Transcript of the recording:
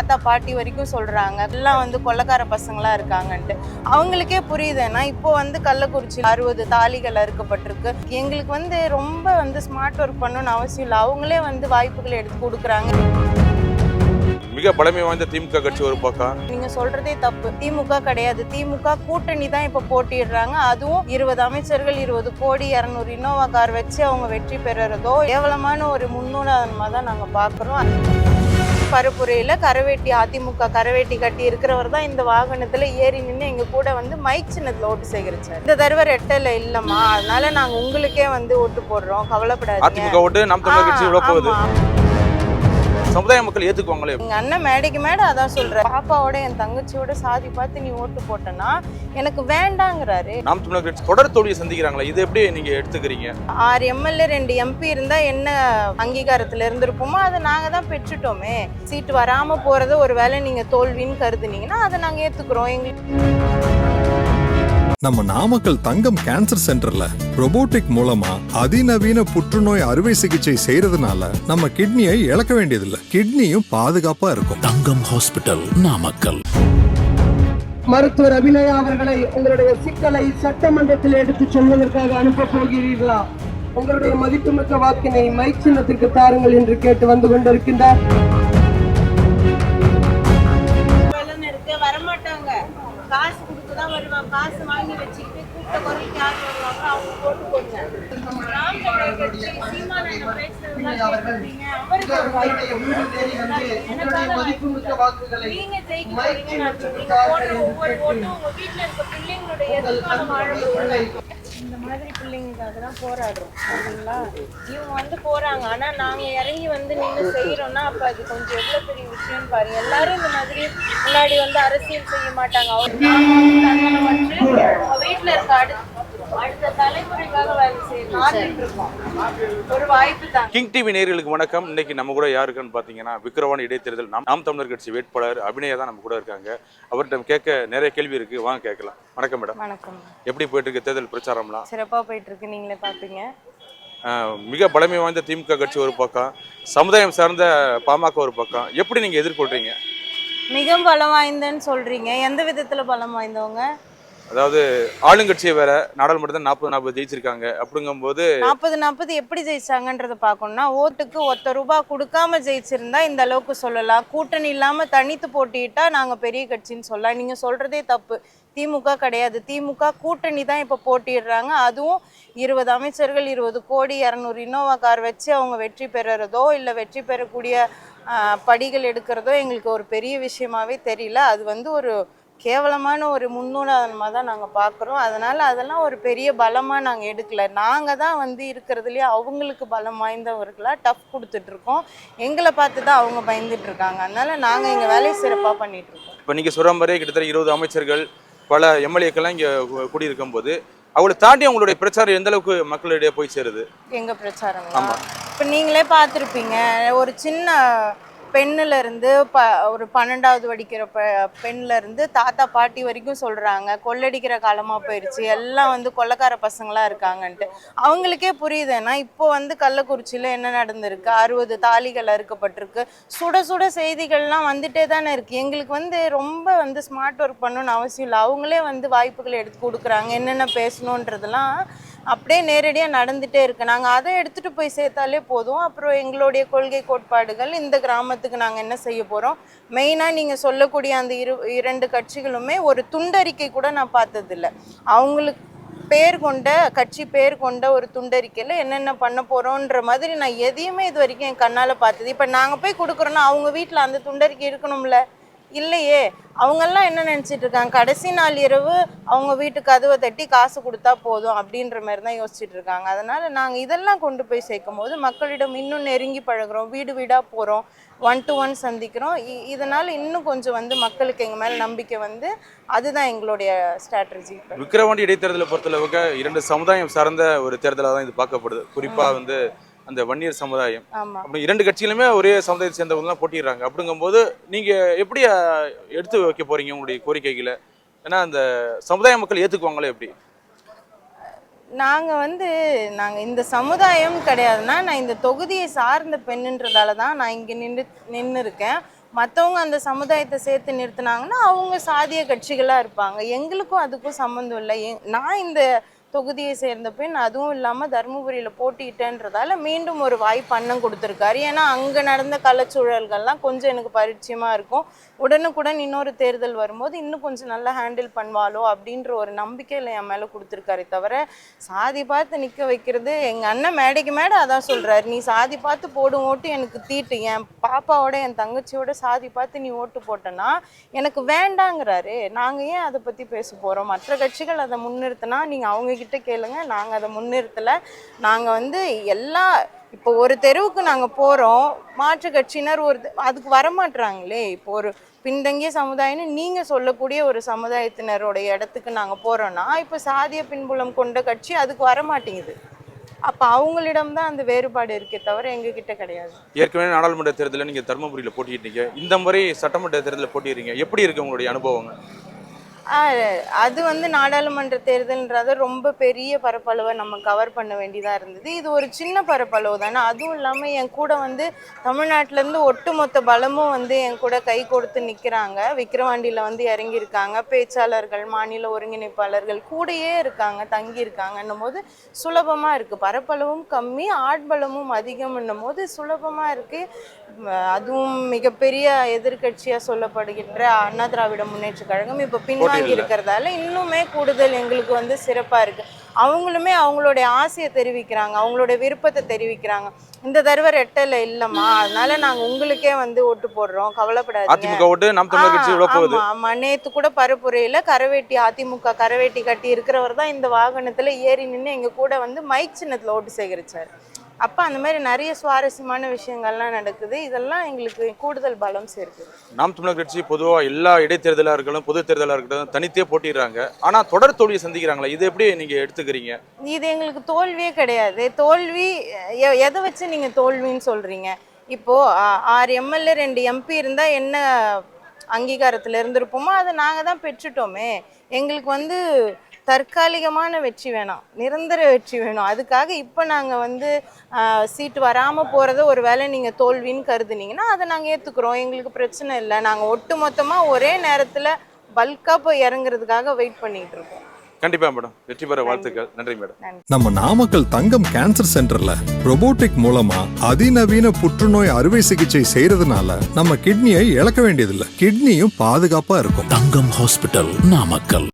தாத்தா பாட்டி வரைக்கும் சொல்றாங்க. எல்லாம் வந்து கொள்ளக்கார பசங்களா இருக்காங்கன்ட்டு. அவங்களுக்கே புரியுது ஏன்னா இப்போ வந்து கள்ளக்குறிச்சி அறுபது தாலிகள் அறுக்கப்பட்டிருக்கு. எங்களுக்கு வந்து ரொம்ப வந்து ஸ்மார்ட் ஒர்க் பண்ணணும்னு அவசியம் இல்லை. அவங்களே வந்து வாய்ப்புகளை எடுத்து கொடுக்குறாங்க. மிக பழமை வாய்ந்த திமுக கட்சி ஒரு பக்கம். நீங்க சொல்றதே தப்பு. திமுக கிடையாது. திமுக கூட்டணி தான் இப்ப போட்டிடுறாங்க அதுவும் இருபது அமைச்சர்கள் இருபது கோடி இரநூறு இனோவா கார் வச்சு அவங்க வெற்றி பெறுறதோ கேவலமான ஒரு முன்னுதாரணமா தான் நாங்க பாக்குறோம். பருப்புரையில கரவேட்டி அதிமுக கரவேட்டி கட்டி இருக்கிறவர் தான் இந்த வாகனத்துல ஏறி நின்று எங்க கூட வந்து மைக் சின்னத்துல ஓட்டு சேகரிச்சார். இந்த தடவை ரெட்டல இல்லம்மா. அதனால நாங்க உங்களுக்கே வந்து ஓட்டு போடுறோம். கவலைப்படாதீங்க. அதிமுக ஓட்டு நாம் தமிழர் கட்சி. சமுதாய மக்கள் ஏத்துக்குவாங்களே? எங்க அண்ணன் மேடைக்கு மேடை அதான் சொல்ற பாப்பாவோட என் தங்கச்சியோட சாதி பார்த்து நீ ஓட்டு போட்டனா எனக்கு வேண்டாங்கிறாரு. நாம் தமிழர் கட்சி தொடர் தோல்வியை சந்திக்கிறாங்களே இது எப்படி நீங்க எடுத்துக்கிறீங்க? ஆறு எம்எல்ஏ ரெண்டு எம்பி இருந்தா என்ன அங்கீகாரத்துல இருந்திருப்போமோ அதை நாங்க தான் பெற்றுட்டோமே. சீட்டு வராம போறத ஒரு வேளை நீங்க தோல்வின்னு கருதுனீங்கன்னா அதை நாங்க ஏத்துக்கிறோம். எங்களுக்கு நம்ம நாமக்கல் தங்கம் கேன்சர் சென்டர்ல robotic மூலமா அதிநவீன புற்றுநோய் அறுவை சிகிச்சை செய்யறதுனால நம்ம கிட்னியை இழக்க வேண்டியதில்லை. கிட்னியும் பாதுகாப்பா இருக்கும். தங்கம் ஹாஸ்பிட்டல் நாமக்கல். மருத்துவர் அபிநயா அவர்களை உங்களுடைய சிக்கலை சட்டமன்றத்தில் எடுத்துச் சொல்வதற்காக அனுப்ப போகிறீர்களா? உங்களுடைய மதிப்புமிக்க வாக்கினை மைக் சின்னத்திற்கு தாருங்கள் என்று கேட்டு வந்து கொண்டிருக்கின்றார். காசு தான் வருவாங்க காசு வாங்கி வச்சுக்கிட்டு கூட்ட குறைக்கு யார் வருவாங்க அவங்க போட்டு போடுங்க ராம் தமிழர் கட்சி சீமானந்தம் பேசுறதெல்லாம் கேட்டிருக்கீங்க. அவருக்கு ஒரு வாய்ப்பு நீங்க ஜெயிக்க போடுற ஒவ்வொரு ஓட்டும் உங்க வீட்டுல இருக்க பிள்ளைங்களுடைய எதிர்காலம் வாழ. இந்த மாதிரி பிள்ளைங்களுக்காக தான் போராடுறோம் சரிங்களா? இவங்க வந்து போறாங்க. ஆனா நாங்க இறங்கி வந்து நின்று செய்யறோம்னா அப்ப அது கொஞ்சம் எவ்வளவு பெரிய விஷயம் பாருங்க. எல்லாரும் இந்த மாதிரி முன்னாடி வந்து அரசியல் செய்ய மாட்டாங்க. அவங்க வீட்டுல இருக்க அடுத்து கிங் டிவி நேயர்களுக்கு வணக்கம். இன்னைக்கு நம்ம கூட யாருக்குன்னு பாத்தீங்கன்னா விக்கிரவாணி இடைத்தேர்தல் நாம் நாம் தமிழர் கட்சி வேட்பாளர் அபிநயா தான் நம்ம கூட இருக்காங்க. அவர்கிட்ட கேட்க நிறைய கேள்வி இருக்கு. வாங்க கேட்கலாம். வணக்கம் மேடம். வணக்கம். எப்படி போயிட்டு இருக்கு தேர்தல் பிரச்சாரம்லாம்? சிறப்பா போயிட்டு இருக்கு நீங்களே பாப்பீங்க. ஆஹ் மிக பழமை வாய்ந்த திமுக கட்சி ஒரு பக்கம் சமுதாயம் சார்ந்த பாமக ஒரு பக்கம். எப்படி நீங்க எதிர்கொள்றீங்க? மிக பலம் வாய்ந்தன்னு சொல்றீங்க. எந்த விதத்துல பலம் வாய்ந்தவங்க? அதாவது ஆளுங்கட்சியை வேற நாடாளுமன்றத்தில் நாற்பது நாற்பது ஜெயிச்சிருக்காங்க. அப்படிங்கும்போது நாற்பது நாற்பது எப்படி ஜெயிச்சாங்கன்றத பார்க்கணும்னா ஓட்டுக்கு ஒத்த ரூபாய் கொடுக்காம ஜெயிச்சிருந்தா இந்த அளவுக்கு சொல்லலாம். கூட்டணி இல்லாம தனித்து போட்டிட்டா நாங்க பெரிய கட்சின்னு சொல்லலாம். நீங்க சொல்றதே தப்பு. திமுக கிடையாது. திமுக கூட்டணி தான் இப்போ போட்டிடுறாங்க அதுவும் இருபது அமைச்சர்கள் இருபது கோடி இரநூறு இனோவா கார் வச்சு அவங்க வெற்றி பெறுறதோ இல்லை வெற்றி பெறக்கூடிய படிகள் எடுக்கிறதோ எங்களுக்கு ஒரு பெரிய விஷயமாவே தெரியல. அது வந்து ஒரு கேவலமான ஒரு முன்னுதாரணமாக தான் நாங்கள் பார்க்குறோம் அதனால் அதெல்லாம் ஒரு பெரிய பலமாக நாங்கள் எடுக்கல. நாங்கள் தான் வந்து இருக்கிறதுலே அவங்களுக்கு பலம் வாய்ந்தவர்களாக டஃப் கொடுத்துட்ருக்கோம் எங்களை பார்த்து தான் அவங்க பயந்துட்டு இருக்காங்க. அதனால நாங்கள் எங்கள் வேலையை சிறப்பாக பண்ணிட்டு இருக்கோம். இப்போ நீங்க சொல்ற மாதிரி கிட்டத்தட்ட இருபது அமைச்சர்கள் பல எம்எல்ஏக்கெல்லாம் இங்க குடியிருக்கும் போது அவளை தாண்டி அவங்களுடைய பிரச்சாரம் எந்த அளவுக்கு மக்களிடையே போய் சேருது? எங்கள் பிரச்சாரம்? இப்போ நீங்களே பார்த்துருப்பீங்க. ஒரு சின்ன பெண்ணுல இருந்து ப ஒரு பன்னெண்டாவது படிக்கிற ப பெண்ணுல இருந்து தாத்தா பாட்டி வரைக்கும் சொல்கிறாங்க கொள்ளடிக்கிற காலமாக போயிடுச்சு எல்லாம் வந்து கொள்ளக்கார பசங்களாக இருக்காங்கன்ட்டு. அவங்களுக்கே புரியுது ஏன்னா இப்போ வந்து கள்ளக்குறிச்சியில் என்ன நடந்திருக்கு? அறுபது தாலிகள் அறுக்கப்பட்டிருக்கு. சுட சுட செய்திகள்லாம் வந்துட்டே தானே இருக்குது எங்களுக்கு வந்து ரொம்ப வந்து ஸ்மார்ட் ஒர்க் பண்ணணும்னு அவசியம் இல்லை. அவங்களே வந்து வாய்ப்புகளை எடுத்து கொடுக்குறாங்க. என்னென்ன பேசணுன்றதெல்லாம் அப்படியே நேரடியாக நடந்துகிட்டே இருக்குது நாங்கள் அதை எடுத்துகிட்டு போய் சேர்த்தாலே போதும். அப்புறம் எங்களுடைய கொள்கை கோட்பாடுகள் இந்த கிராமத்துக்கு நாங்கள் என்ன செய்ய போகிறோம் மெயினாக நீங்கள் சொல்லக்கூடிய அந்த இரு இரண்டு கட்சிகளுமே ஒரு துண்டறிக்கை கூட நான் பார்த்ததில்ல. அவங்களுக்கு பேர் கொண்ட கட்சி பேர் கொண்ட ஒரு துண்டறிக்கையில் என்னென்ன பண்ண போகிறோன்ற மாதிரி நான் எதையுமே இது வரைக்கும் என் கண்ணால் பார்த்தது இப்போ நாங்கள் போய் கொடுக்குறோன்னா அவங்க வீட்டில் அந்த துண்டறிக்கை இருக்கணும்ல. இல்லையே அவங்கெல்லாம் என்ன நினச்சிட்டு இருக்காங்க? கடைசி நாள் இரவு அவங்க வீட்டு கதவை தட்டி காசு கொடுத்தா போதும் அப்படின்ற மாதிரி தான் யோசிச்சுட்டு இருக்காங்க. அதனால நாங்கள் இதெல்லாம் கொண்டு போய் சேர்க்கும் போது மக்களிடம் இன்னும் நெருங்கி பழகுறோம் வீடு வீடாக போகிறோம் ஒன் டு ஒன் சந்திக்கிறோம். இதனால இன்னும் கொஞ்சம் வந்து மக்களுக்கு எங்கள் மேலே நம்பிக்கை வந்து அதுதான் எங்களுடைய ஸ்ட்ராட்டஜி விக்கிரவாண்டி இடைத்தேர்தலை பொறுத்தளவுக்கு இரண்டு சமுதாயம் சார்ந்த ஒரு தேர்தலாக தான் இது பார்க்கப்படுது. குறிப்பா வந்து அந்த வன்னியர் சமுதாயம். அப்படி இரண்டு கட்சிகளுமே ஒரே சமுதாயத்தை சேர்ந்தவங்க தான் போட்டிடுறாங்க அப்படிங்கும்போது நீங்க எப்படி எடுத்து வைக்க போறீங்க உங்களுடைய கோரிக்கைகளை? ஏன்னா அந்த சமுதாய மக்கள் ஏத்துக்குவாங்களே எப்படி? நாங்கள் வந்து நாங்கள் இந்த சமுதாயம் கிடையாதுன்னா நான் இந்த தொகுதியை சார்ந்த பெண்ணுன்றதால தான் நான் இங்கே நின்று நின்று இருக்கேன் மற்றவங்க அந்த சமுதாயத்தை சேர்த்து நிறுத்துனாங்கன்னா அவங்க சாதிய கட்சிகளாக இருப்பாங்க. எங்களுக்கும் அதுக்கும் சம்மந்தம் இல்லை. நான் இந்த தொகுதியை சேர்ந்த பெண் அதுவும் இல்லாமல் தருமபுரியில் போட்டியிட்டேன்றதால மீண்டும் ஒரு வாய்ப்பு அண்ணன் கொடுத்துருக்காரு. ஏன்னா அங்கே நடந்த கலச்சூழல்கள்லாம் கொஞ்சம் எனக்கு பரிச்சயமாக இருக்கும். உடனுக்குடன் இன்னொரு தேர்தல் வரும்போது இன்னும் கொஞ்சம் நல்லா ஹேண்டில் பண்ணுவாளோ அப்படின்ற ஒரு நம்பிக்கையில் என் மேலே கொடுத்துருக்காரு தவிர சாதி பார்த்து நிற்க வைக்கிறது எங்கள் அண்ணன் மேடைக்கு மேடை அதான் சொல்கிறாரு நீ சாதி பார்த்து போடும் ஓட்டு எனக்கு தீட்டு. என் பாப்பாவோட என் தங்கச்சியோட சாதி பார்த்து நீ ஓட்டு போட்டனா எனக்கு வேண்டாங்கிறாரு. நாங்கள் ஏன் அதை பற்றி பேச போகிறோம் மற்ற கட்சிகள் அதை முன்னிறுத்தினா நீங்கள் அவங்க கிட்ட கேளுங்க. நாங்கள் அதை முன்னிறுத்தலை. நாங்கள் வந்து எல்லா இப்போ ஒரு தெருவுக்கு நாங்கள் போகிறோம் மாற்று கட்சியினர் ஒரு அதுக்கு வரமாட்டுறாங்களே இப்போ ஒரு பின்தங்கிய சமுதாயம்னு நீங்கள் சொல்லக்கூடிய ஒரு சமுதாயத்தினருடைய இடத்துக்கு நாங்கள் போகிறோன்னா இப்போ சாதிய பின்புலம் கொண்ட கட்சி அதுக்கு வரமாட்டேங்குது. அப்போ அவங்களிடம் தான் அந்த வேறுபாடு இருக்கே தவிர எங்ககிட்ட கிடையாது. ஏற்கனவே நாடாளுமன்ற தேர்தலில் நீங்கள் தருமபுரியில் போட்டிட்டீங்க இந்த முறை சட்டமன்ற தேர்தலில் போட்டிடுறீங்க எப்படி இருக்கு உங்களுடைய அனுபவங்கள்? அது வந்து நாடாளுமன்ற தேர்தல்ன்றது ரொம்ப பெரிய பரப்பளவை நம்ம கவர் பண்ண வேண்டியதாக இருந்தது. இது ஒரு சின்ன பரப்பளவு தானே. அதுவும் இல்லாமல் என் கூட வந்து தமிழ்நாட்டிலேருந்து ஒட்டுமொத்த பலமும் வந்து என் கூட கை கொடுத்து நிற்கிறாங்க விக்கிரவாண்டியில் வந்து இறங்கியிருக்காங்க. பேச்சாளர்கள் மாநில ஒருங்கிணைப்பாளர்கள் கூடயே இருக்காங்க தங்கியிருக்காங்கன்னும் போது சுலபமாக இருக்குது பரப்பளவும் கம்மி ஆட்பலமும் அதிகம்ன்னும் போது சுலபமாக இருக்குது அதுவும் மிகப்பெரிய எதிர்க்கட்சியாக சொல்லப்படுகின்ற அண்ணா திராவிட முன்னேற்ற கழகம். இப்போ பின்வாங்கி இருக்கிறதால இன்னுமே கூடுதல் எங்களுக்கு வந்து சிறப்பாக இருக்கு. அவங்களுமே அவங்களுடைய ஆசையை தெரிவிக்கிறாங்க அவங்களுடைய விருப்பத்தை தெரிவிக்கிறாங்க. இந்த தடவை ரெட்டல இல்லைம்மா. அதனால நாங்கள் உங்களுக்கே வந்து ஓட்டு போடுறோம். கவலைப்படாதீங்க. ஆமா நேத்து கூட பரப்புரையில கரவேட்டி அதிமுக கரவேட்டி கட்டி இருக்கிறவர் தான் இந்த வாகனத்துல ஏறி நின்று எங்க கூட வந்து மைக் சின்னத்துல ஓட்டு சேகரிச்சார். அப்ப அந்த மாதிரி நிறைய சுவாரஸ்யமான விஷயங்கள்லாம் நடக்குது. இதெல்லாம் எங்களுக்கு கூடுதல் பலம் சேர்க்குது. நாம் தமிழர் கட்சி பொதுவாக எல்லா இடைத்தேர்தலாக இருக்கட்டும் பொது தேர்தலாக இருக்கட்டும் தனித்தே போட்டிடுறாங்க. ஆனால் தொடர் தோல்வியை சந்திக்கிறாங்களா? இது எப்படி நீங்கள் எடுத்துக்கிறீங்க? இது எங்களுக்கு தோல்வியே கிடையாது. தோல்வி எதை வச்சு நீங்க தோல்வின்னு சொல்றீங்க? இப்போ ஆ- ஆறு எம்எல்ஏ ரெண்டு எம்பி இருந்தா என்ன அங்கீகாரத்துல இருந்திருப்போமோ அதை நாங்க தான் பெற்றுட்டோமே. எங்களுக்கு வந்து தற்காலிகமான வெற்றி வேணாம் நிரந்தர வெற்றி வேணும். அதுக்காக இப்போ நாங்கள் வந்து சீட்டு வராமல் போகிறத ஒரு வேளை நீங்கள் தோல்வின்னு கருதுனீங்கன்னா அதை நாங்கள் ஏற்றுக்குறோம் எங்களுக்கு பிரச்சனை இல்லை. நாங்கள் ஒட்டு மொத்தமாக ஒரே நேரத்தில் பல்காக போய் இறங்குறதுக்காக வெயிட் பண்ணிட்டு இருக்கோம். கண்டிப்பாக மேடம். வெற்றி பெற வாழ்த்துக்கள். நன்றி மேடம். நம்ம நாமக்கல் தங்கம் கேன்சர் சென்டர்ல robotic மூலமா அதிநவீன புற்றுநோய் அறுவை சிகிச்சை செய்யறதுனால நம்ம கிட்னியை இழக்க வேண்டியதில்லை. கிட்னியும் பாதுகாப்பா இருக்கும். தங்கம் ஹாஸ்பிட்டல் நாமக்கல்.